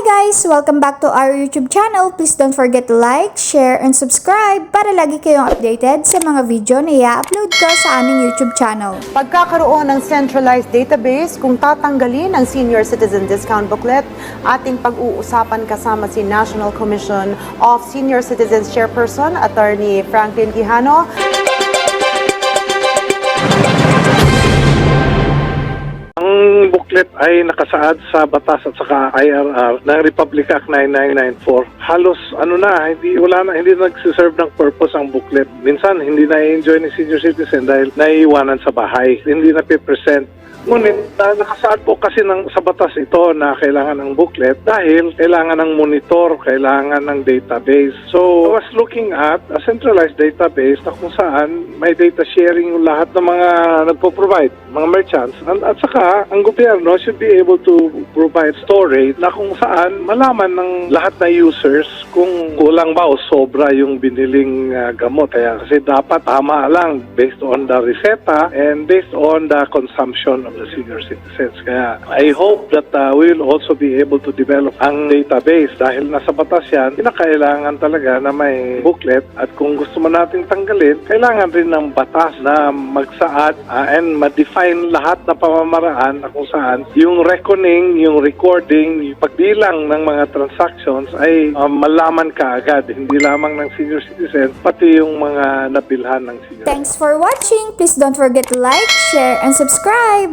guys! Welcome back to our YouTube channel. Please don't forget to like, share, and subscribe para lagi kayong updated sa mga video na i-upload ko sa aming YouTube channel. Pagkakaroon ng centralized database kung tatanggalin ang senior citizen discount booklet, ating pag-uusapan kasama si National Commission of Senior Citizens Chairperson, Attorney Franklin Quijano. Booklet ay nakasaad sa batas at saka IRR ng Republic Act 9994. Halos ano na, hindi wala na hindi nagsiserve ng purpose ang booklet. Minsan hindi na enjoy ni senior citizen dahil naiiwanan sa bahay. Hindi na present Ngunit na nakasaad po kasi ng, sa batas ito na kailangan ng booklet dahil kailangan ng monitor, kailangan ng database. So, I was looking at a centralized database na kung saan may data sharing yung lahat ng mga nagpo-provide, mga merchants. At, at saka, ang gobyerno should be able to provide storage na kung saan malaman ng lahat na users kung kulang ba o sobra yung biniling uh, gamot. Kaya kasi dapat tama lang based on the reseta and based on the consumption of the senior citizens. Kaya I hope that uh, we will also be able to develop ang database dahil nasa batas yan, kinakailangan talaga na may booklet at kung gusto mo nating tanggalin, kailangan rin ng batas na magsaad uh, and ma-define lahat na pamamaraan na kung saan yung reckoning, yung recording, yung pagbilang ng mga transactions ay uh, malaman ka agad, hindi lamang ng senior citizen, pati yung mga nabilhan ng senior Thanks for watching! Please don't forget to like, share, and subscribe!